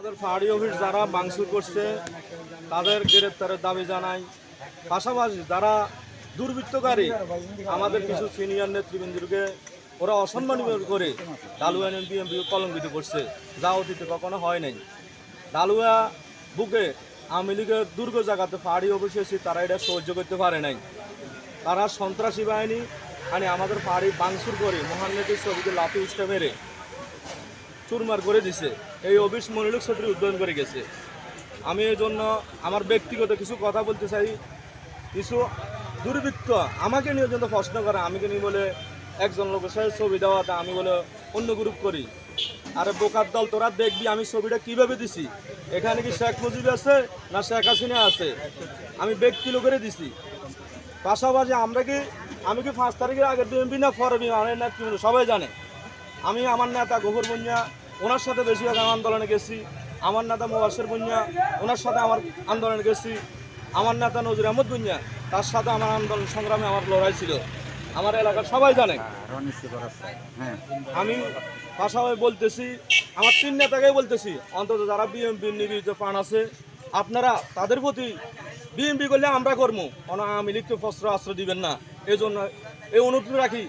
আমাদের ফাঁড়ি অফিস যারা বাংসুর করছে, তাদের গ্রেপ্তারের দাবি জানাই। পাশাপাশি যারা দুর্বৃত্তকারী, আমাদের কিছু সিনিয়র নেতৃবৃন্দকে ওরা অসম্মান করে ডালুয়া এমপি এমপি কলঙ্কিত করছে, যা অতীতে কখনো হয় নাই। ডালুয়া বুকে আওয়ামী লীগের দুর্গ জায়গাতে ফাঁড়ি অফিস তারা এটা সহ্য করতে পারে নাই। তারা সন্ত্রাসী বাহিনী মানে আমাদের ফাঁড়ি বাংসুর করে মহান নেত্রীর ছবিকে লাফি উষ্টা মেরে চুরমার করে দিছে। এই অফিস মনিলক উদ্বোধন করে গেছে। আমি এই জন্য আমার ব্যক্তিগত কিছু কথা বলতে চাই। কিছু দুর্বৃত্ত আমাকে নিয়ে যত প্রশ্ন করে। আমাকে নিয়ে বলে, একজন লোকের সাথে ছবি দেওয়াটা আমি বলে অন্য গ্রুপ করি। আরে বোকার দল, তোরা দেখবি আমি ছবিটা কীভাবে দিছি? এখানে কি শেখ মুজিব আছে না শেখ হাসিনা আছে? আমি ব্যক্তি লোকেরে দিছি। পাশাপাশি আমরা কি, আমি কি পাঁচ তারিখের আগে বিএমপি না পরে বিএমপি না কি সবাই জানে। আমি আমার নেতা গোবর বন্যা ওনার সাথে বেশিরভাগ আমার আন্দোলনে গেছি। আমার নেতা মোবাসের বন্যা ওনার সাথে আমার আন্দোলনে গেছি। আমার নেতা নজর আহমদ বন্যা তার সাথে আমার আন্দোলন সংগ্রামে আমার লড়াই ছিল। আমার এলাকার সবাই জানে। হ্যাঁ আমি পাশাপাশি বলতেছি আমার তিন নেতাকেই বলতেছি। অন্তত যারা বিএমপি নিবেদিত প্রাণ আছে আপনারা তাদের প্রতি বিএমপি করলে আমরা কর্ম। অনা আওয়ামী লীগকে ফস্ত্র আশ্রয় দিবেন না। এই জন্য এই অনুরোধ রাখি।